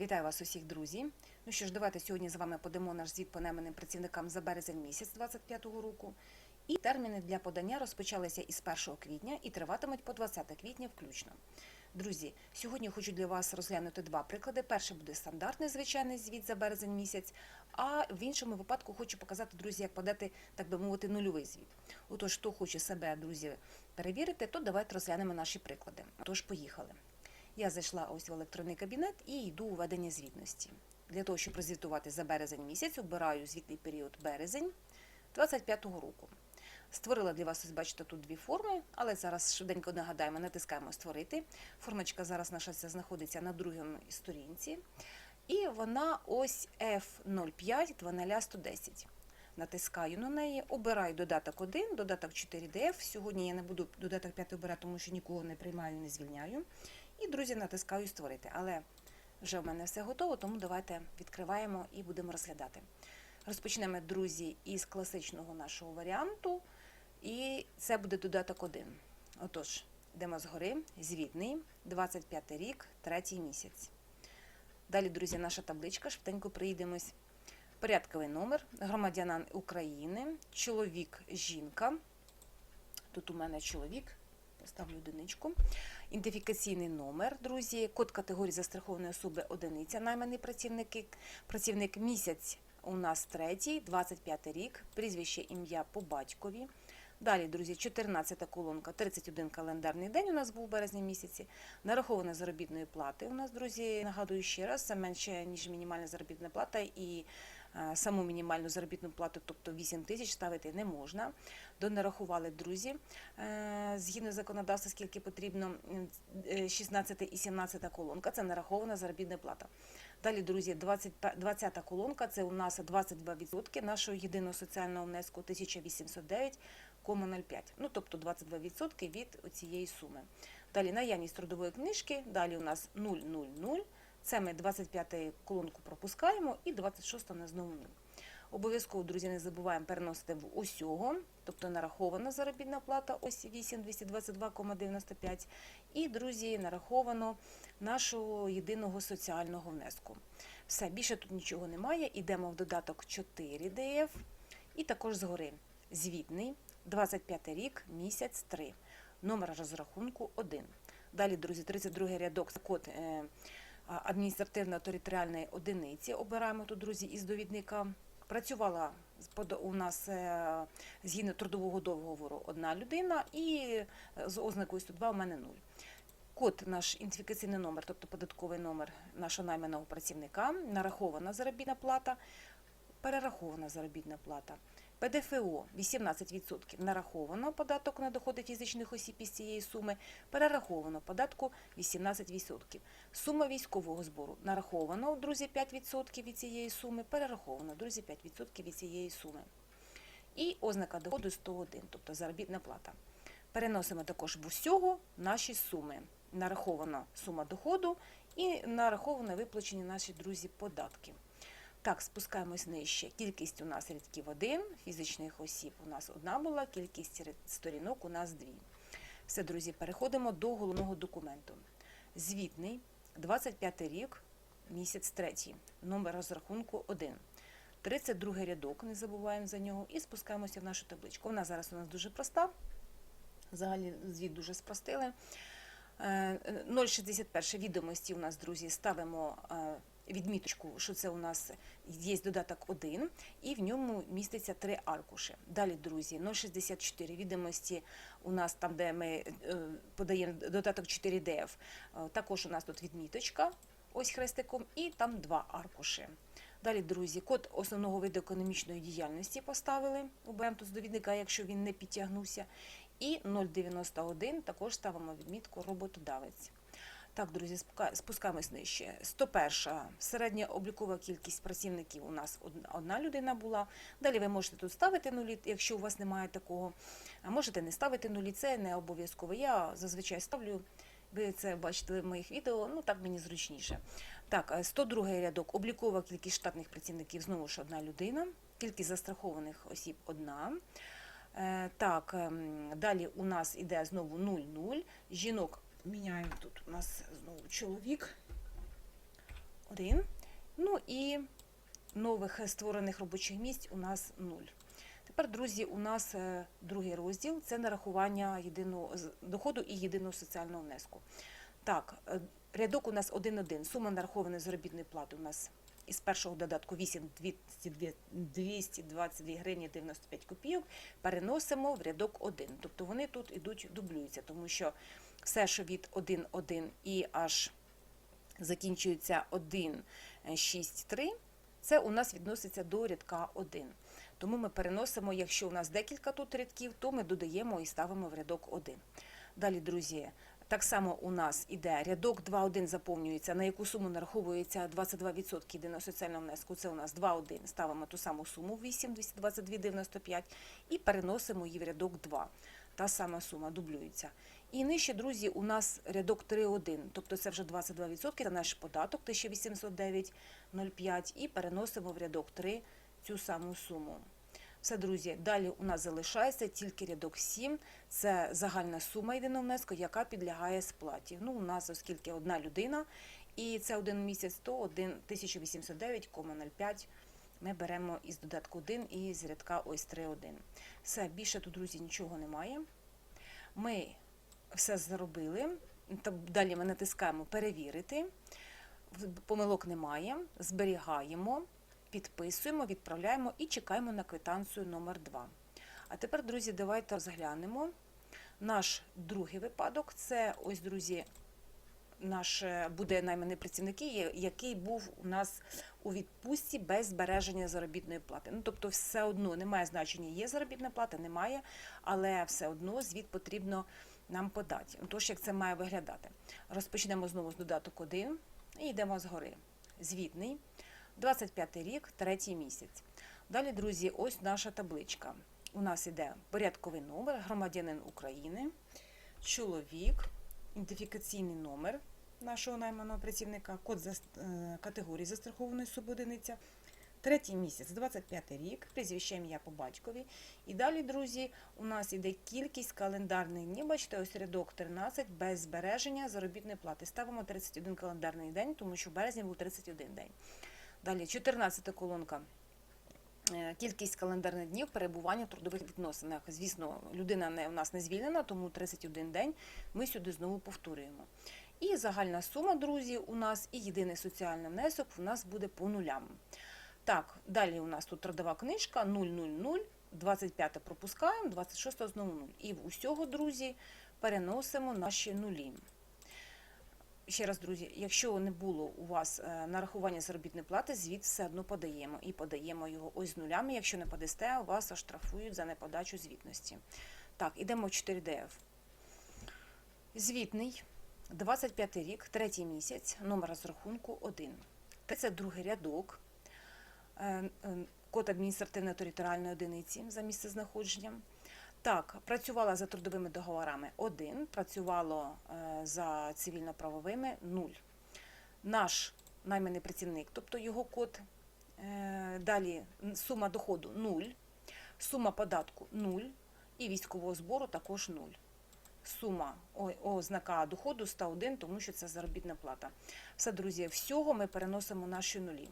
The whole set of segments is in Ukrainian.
Вітаю вас усіх, друзі. Ну що ж, давайте сьогодні з вами подамо наш звіт по найманим працівникам за березень місяць 25-го року. І терміни для подання розпочалися із 1 квітня і триватимуть по 20 квітня включно. Друзі, сьогодні хочу для вас розглянути два приклади. Перший буде стандартний звичайний звіт за березень місяць, а в іншому випадку хочу показати, друзі, як подати, так би мовити, нульовий звіт. Отож, хто хоче себе, друзі, перевірити, то давайте розглянемо наші приклади. Тож, поїхали. Я зайшла ось в електронний кабінет і йду у ведення звітності. Для того, щоб розвітувати за березень місяць, обираю звітний період березень 25-го року. Створила для вас, ось бачите, тут дві форми, але зараз швиденько нагадаємо, натискаємо Створити. Формочка зараз наша знаходиться на другій сторінці. І вона ось F05 12110. Натискаю на неї, обираю додаток 1, додаток 4DF. Сьогодні я не буду додаток 5 обирати, тому що нікого не приймаю, не звільняю. І, друзі, натискаю Створити. Але вже в мене все готово, тому давайте відкриваємо і будемо розглядати. Розпочнемо, друзі, із класичного нашого варіанту. І це буде додаток 1. Отож, йдемо згори, звітний, 25 рік, третій місяць. Далі, друзі, наша табличка, швиденько приїдемось. Порядковий номер, громадянин України, чоловік, жінка. Тут у мене чоловік, поставлю одиничку. Ідентифікаційний номер, друзі, код категорії застрахованої особи одиниця, найманий працівники, працівник місяць у нас третій, 25 рік, прізвище ім'я по батькові. Далі, друзі, 14 колонка, 31 календарний день у нас був у березні місяці. Нарахована заробітної плати. У нас, друзі, нагадую ще раз, це менше, ніж мінімальна заробітна плата і саму мінімальну заробітну плату, тобто 8 тисяч ставити не можна. Донарахували друзі, е, згідно законодавства, скільки потрібно, е, 16 і 17 колонка, це нарахована заробітна плата. Далі, друзі, 20, 20 колонка це у нас 22% нашого єдиного соціального внеску 1809,05. Ну, тобто 22% від цієї суми. Далі наявність трудової книжки, далі у нас 000. Це ми 25 колонку пропускаємо і 26 на знову 0. Обов'язково, друзі, не забуваємо переносити в усього, тобто нарахована заробітна плата, ось 8222,95. І, друзі, нараховано нашого єдиного соціального внеску. Все, більше тут нічого немає. Йдемо в додаток 4 ДФ і також згори. Звітний, 25 рік, місяць 3. Номер розрахунку 1. Далі, друзі, 32 рядок, код е, адміністративно-територіальної одиниці. Обираємо тут, друзі, із довідника. Працювала у нас е, згідно трудового договору одна людина, і е, з ознакою 102 у мене 0. Код наш ідентифікаційний номер, тобто податковий номер нашого найманого працівника, нарахована заробітна плата, перерахована заробітна плата. ПДФО 18% нараховано податок на доходи фізичних осіб із цієї суми, перераховано податку 18%. Сума військового збору нараховано, друзі, 5% від цієї суми, перераховано, друзі, 5% від цієї суми. І ознака доходу 101, тобто заробітна плата. Переносимо також в усього наші суми. Нарахована сума доходу і нараховано виплачені наші друзі податки. Так, спускаємось нижче. Кількість у нас рядків 1, фізичних осіб у нас одна була, кількість сторінок у нас дві. Все, друзі, переходимо до головного документу. Звітний, 25 рік, місяць третій, номер розрахунку 1. 32 рядок, не забуваємо за нього, і спускаємося в нашу табличку. Вона зараз у нас дуже проста. Взагалі звіт дуже спростили. 0,61 відомості у нас, друзі, ставимо відміточку, що це у нас є додаток 1, і в ньому міститься три аркуші. Далі, друзі, 0,64 відомості у нас там, де ми е, подаємо додаток 4DF, також у нас тут відміточка, ось хрестиком, і там два аркуші. Далі, друзі, код основного виду економічної діяльності поставили у тут з довідника, якщо він не підтягнувся. І 0,91 також ставимо відмітку роботодавець. Так, друзі, спускаємось нижче. 101. Середня облікова кількість працівників у нас одна людина була. Далі ви можете тут ставити нулі, якщо у вас немає такого. А можете не ставити нулі, це не обов'язково. Я зазвичай ставлю. Ви це бачите в моїх відео, ну так мені зручніше. Так, 102 рядок. Облікова кількість штатних працівників знову ж одна людина. Кількість застрахованих осіб одна. Е, так, ем, далі у нас іде знову 0-0. Жінок міняємо тут. У нас знову чоловік. 1. Ну і нових створених робочих місць у нас 0. Тепер, друзі, у нас е, другий розділ це нарахування єдиного доходу і єдиного соціального внеску. Так, е, рядок у нас 1.1. Сума нарахованої заробітної плати у нас із першого додатку 8 222 гривні 95 копійок переносимо в рядок 1. Тобто вони тут ідуть дублюються, тому що все, що від 1.1 і аж закінчується 1, 6, 3, це у нас відноситься до рядка 1. Тому ми переносимо, якщо у нас декілька тут рядків, то ми додаємо і ставимо в рядок 1. Далі, друзі, так само у нас іде рядок 2.1 заповнюється, на яку суму нараховується 22% єдиного соціального внеску. Це у нас 2.1. Ставимо ту саму суму 8, 222,95 і переносимо її в рядок 2. Та сама сума дублюється. І нижче, друзі, у нас рядок 3.1, тобто це вже 22%, це наш податок 1809,05 і переносимо в рядок 3 цю саму суму. Все, друзі, далі у нас залишається тільки рядок 7, це загальна сума єдиного внеску, яка підлягає сплаті. Ну, у нас, оскільки одна людина, і це один місяць, то 1 1809,05 ми беремо із додатку 1 і з рядка ось 3.1. Все, більше тут, друзі, нічого немає. Ми все зробили. Далі ми натискаємо перевірити. Помилок немає. Зберігаємо, підписуємо, відправляємо і чекаємо на квитанцію номер 2. А тепер, друзі, давайте розглянемо наш другий випадок. Це ось, друзі, наш е, буде найманий працівник, який був у нас у відпустці без збереження заробітної плати. Ну, тобто, все одно немає значення, є заробітна плата, немає, але все одно звіт потрібно нам подати. Тож, як це має виглядати? Розпочнемо знову з додаток 1 і йдемо згори. Звітний, 25 рік, третій місяць. Далі, друзі, ось наша табличка. У нас іде порядковий номер, громадянин України, чоловік, ідентифікаційний номер нашого найманого працівника, код за, е, категорії застрахованої субодиниця. Третій місяць, 25 рік, прізвище ім'я по батькові. І далі, друзі, у нас іде кількість календарних днів. Бачите, ось рядок 13 без збереження заробітної плати. Ставимо 31 календарний день, тому що в березні був 31 день. Далі, 14 колонка. Е, Кількість календарних днів перебування в трудових відносинах. Звісно, людина не, у нас не звільнена, тому 31 день ми сюди знову повторюємо. І загальна сума, друзі, у нас і єдиний соціальний внесок у нас буде по нулям. Так, далі у нас тут трудова книжка 000, 25 пропускаємо, 26 знову 0. І в усього, друзі, переносимо наші нулі. Ще раз, друзі, якщо не було у вас е, нарахування заробітної плати, звіт все одно подаємо. І подаємо його ось з нулями. Якщо не подасте, вас оштрафують за неподачу звітності. Так, ідемо в 4DF. Звітний, 25 рік, третій місяць, номер розрахунку 1. 32 рядок, е, е, код адміністративно-територіальної одиниці за місцезнаходженням. Так, працювала за трудовими договорами 1, працювало е, за цивільно-правовими 0. Наш найманий працівник, тобто його код. Е, Далі сума доходу 0, сума податку 0 і військового збору також 0. Сума ознака доходу 101, тому що це заробітна плата. Все, друзі, всього ми переносимо наші нулі.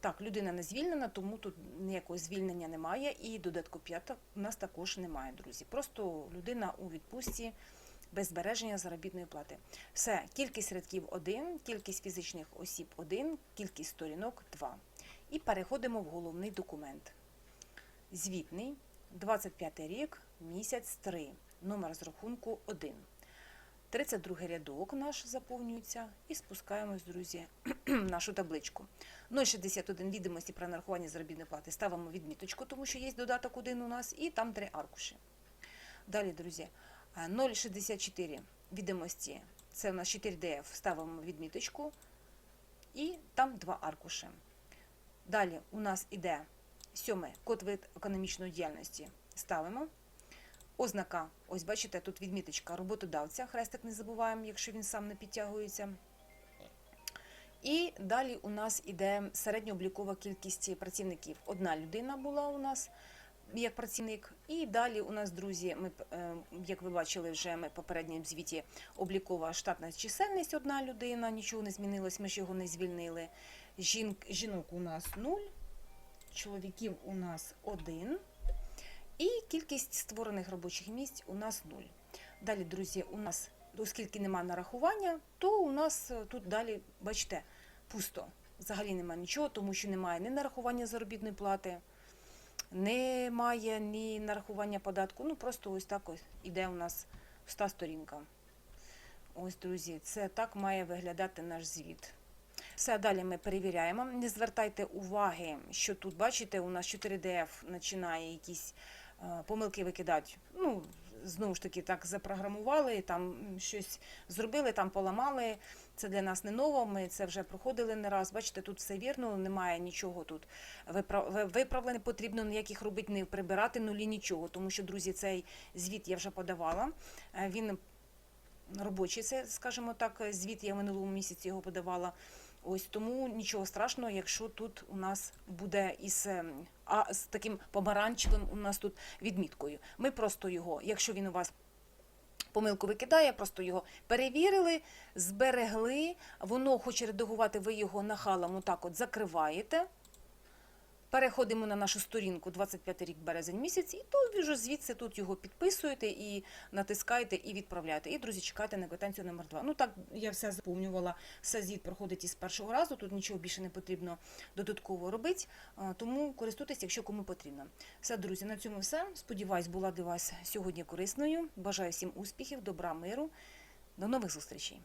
Так, людина не звільнена, тому тут ніякого звільнення немає. І додатку 5 у нас також немає, друзі. Просто людина у відпустці без збереження заробітної плати. Все, кількість рядків 1, кількість фізичних осіб 1, кількість сторінок 2. І переходимо в головний документ. Звітний, 25 рік, місяць 3, номер з рахунку 1. 32 рядок наш заповнюється і спускаємось, друзі, нашу табличку. 0,61 відомості про нарахування заробітної плати ставимо відміточку, тому що є додаток 1 у нас, і там три аркуші. Далі, друзі, е, 0,64 відомості, це у нас 4DF, ставимо відміточку, і там два аркуші. Далі у нас іде сьомий код вид економічної діяльності. Ставимо. Ознака, ось бачите, тут відміточка роботодавця, хрестик не забуваємо, якщо він сам не підтягується. І далі у нас іде середньооблікова кількість працівників. Одна людина була у нас, як працівник. І далі у нас, друзі, ми, е, як ви бачили, вже ми в попередньому звіті облікова штатна чисельність одна людина, нічого не змінилось, ми ж його не звільнили. Жінк, жінок у нас нуль, чоловіків у нас один. І кількість створених робочих місць у нас нуль. Далі, друзі, у нас, оскільки немає нарахування, то у нас е, тут далі, бачите, пусто. Взагалі немає нічого, тому що немає ні нарахування заробітної плати, немає ні нарахування податку. Ну просто ось так ось іде у нас пуста сторінка. Ось, друзі, це так має виглядати наш звіт. Все далі ми перевіряємо. Не звертайте уваги, що тут, бачите, у нас 4DF починає якісь помилки викидати. Ну, знову ж таки, так запрограмували, там щось зробили, там поламали. Це для нас не ново. Ми це вже проходили не раз. Бачите, тут все вірно, немає нічого тут випра- ви- виправлень, не потрібно ніяких робити, не прибирати нулі, нічого. Тому що, друзі, цей звіт я вже подавала. Е, Він робочий, це, скажімо так, звіт я минулому місяці його подавала. Ось тому нічого страшного, якщо тут у нас буде із ем, а з таким помаранчевим у нас тут відміткою. Ми просто його, якщо він у вас помилку викидає, просто його перевірили, зберегли. Воно хоче редагувати, ви його нахалом отак от закриваєте. Переходимо на нашу сторінку 25 рік березень місяць, і то вже звідси тут його підписуєте і натискаєте і відправляєте. І, друзі, чекайте на квитанцію номер 2. Ну так я все заповнювала, все звіт проходить із першого разу, тут нічого більше не потрібно додатково робити, тому користуйтесь, якщо кому потрібно. Все, друзі, на цьому все. Сподіваюсь, була для вас сьогодні корисною. Бажаю всім успіхів, добра, миру. До нових зустрічей!